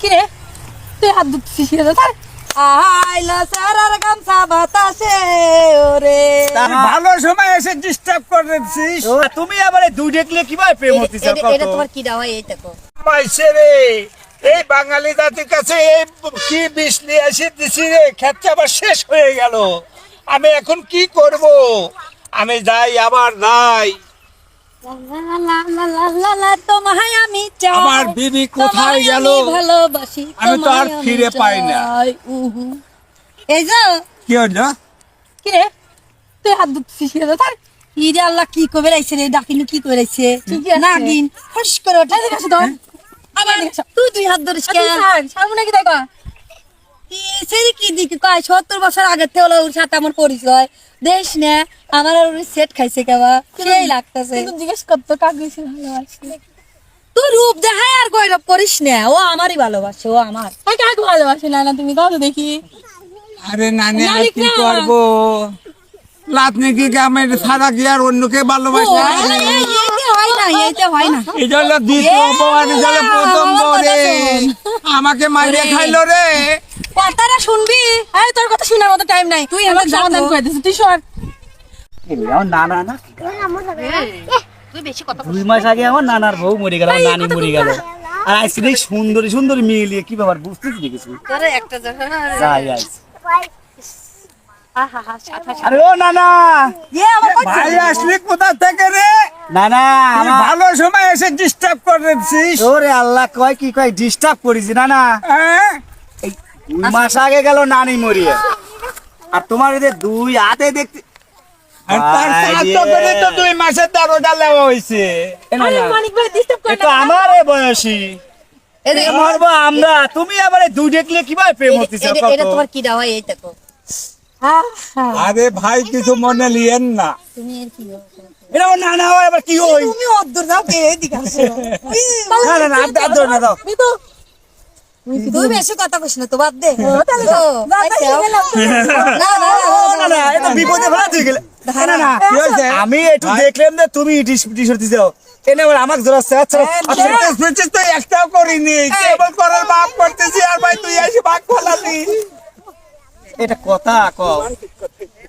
কি রে তুই হাত ধুচ্ছিস রে তার আইলো সারার গামছা বাতাসে ওরে। ভালো সময় এসে ডিস্টার্ব করেছিস ও, তুমি আবার এই দুই দেখলে কীভাবে প্রেম হতে এটা তোমার কি দেওয়া এই দেখো পাইছে রে। এই বাঙালি জাতির কাছে এই কি বিষ নিয়ে এসে দিছি রে। খেতটা আবার শেষ হয়ে গেল। আমি এখন কি করব? আমি যাই আবার নাই তোমায় আমি চাই আমার বিবি কোথায় গেল? আমি ভালোবাসি আমি তো আর ফিরে পাই না। এই যে কি হলো? কি? রে তুই হাত ধুচ্ছিস রে তার ইরে আল্লাহ কি কবে রাইছে রে? ডাকিনু কি করে রাইছে? নাগিন ফস করে ওঠে। তো। আবার তুই তুই হাত ধরিস কে সামনে কি দেখো? সেরি কি দিকে কয় সত্তর বছর আগে থেকে ওর সাথে আমার পরিচয়। দেশ না আমার আর ওর সেট খাইছে কেবা সেই লাগতেছে। জিজ্ঞেস করতো কাকে ভালোবাসি? তুই রূপ দেখায় আর গৈরব করিস না ও আমারই ভালোবাসে ও আমার। কাকে ভালোবাসে না না তুমি কত দেখি? আরে নানি আর কি। করব? লাতনি কি গ্রামের সারা কি আর অন্যকে ভালোবাসে? এইতে হয় না এইতে হয় না। এই জন্য দ্বিতীয় বউ আর প্রথম বউ রে আমাকে মারিয়ে খাইলো রে। কথাটা শুনবি? আরে তোর কথা শোনার মতো টাইম নাই। তুই আমার সমাধান করে দিছিস তুই সর। আমার নানা না? তুই বেশি কথা দুই মাস আগে আমার নানার বউ মরে গেল নানি মরে গেল। আর আজকে দেখি সুন্দরী সুন্দরী মেয়ে নিয়ে কি ব্যাপার বুঝতেছি দেখেছি? তোরে একটা যাই আজ আহা হা সাথা আরে ও নানা! এ আমার কই ভাই আসলি কোথা থেকে রে? নানা ভালো সময় এসে ডিস্টার্ব করেছিস ওরে আল্লাহ কয় কি কয় ডিস্টার্ব করেছি নানা। হ্যাঁ? মাস আগে গেল নানি মরিয়ে। আর তোমার এদের দুই হাতে দেখতে দুই মাসের লেওয়া হয়েছে আমার বয়সী। আমরা তুমি আবার দুই দেখলে কীভাবে প্রেম এটা তোমার কি দেওয়া এই দেখো। আরে ভাই কিছু মনে লিয়েন না। তুমি এর কি? এটা হয় আবার কি হই তুমি অদ্দুর যাও কে এদিকে আসো না না না দাও না দাও। মিতু তুই বেশি কথা কইস না তো বাদ দে তাহলে না না ও না না এটা বিপদে ফেলা তুই গেলে না না না কি হয়েছে? আমি একটু দেখলাম যে তুমি টিস টিস করতে যাও এনে আবার আমাকে জোরা স্যার ফিটনেস ফিটনেস তো একটাও করিনি কেবল করার বাপ করতেছি আর ভাই তুই এসে ভাগ ফলালি এটা কথা কও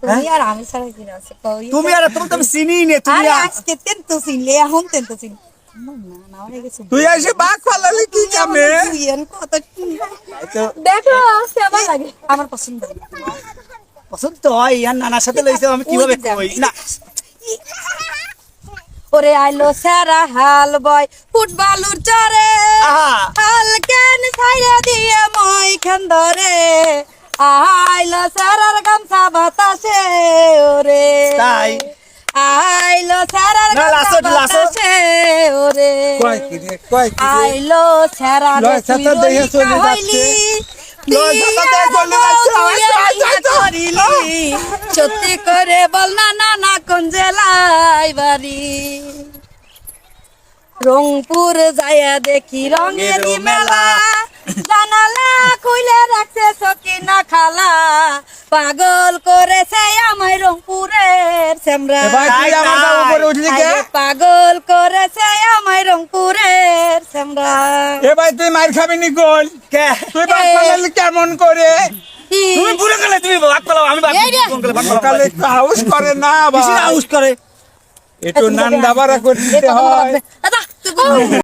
তুমি আর আমি ছাড়া কি আছে তুমি আর তুমি তো চিনি নে তুমি আজকে তেন তো চিনলে এখন তেন তো চিন না না হয়ে গেছে তুই এসে ভাগ ফলালি কি কামে তুই এর কত দেখো কেমন লাগে। আমার পছন্দ। পছন্দ তো হয় আর নানার সাথে লইছে আমি কীভাবে কই? না। ওরে আইলো সারা হাল বয় ফুটবলুর চরে আহা। হাল কেন ছাইরা দিয়ে মই খান ধরে আইলো সারার গামছা বাতাসে ওরে। তাই? আইলো আইলো। সত্যি করে বল না না না কোন জেলায় বাড়ি? রংপুর যাইয়া দেখি রঙের মেলা। জানালা খুলে রাখছে সকি না খালা। পাগল করেছে আমায় রংপুরের সেমরা উঠলি কে? পাগল করেছে আমায় রংপুরের সেমরা এ ভাই তুই মার খাবি নি গোল? কে? তুই ফলালি কেমন করে? তুমি পুরো গেলে তুমি পালাও আমি হাউস করে না কিসের ভাই? করে? একটু নান্দাবাড়া করতে হয়। দাদা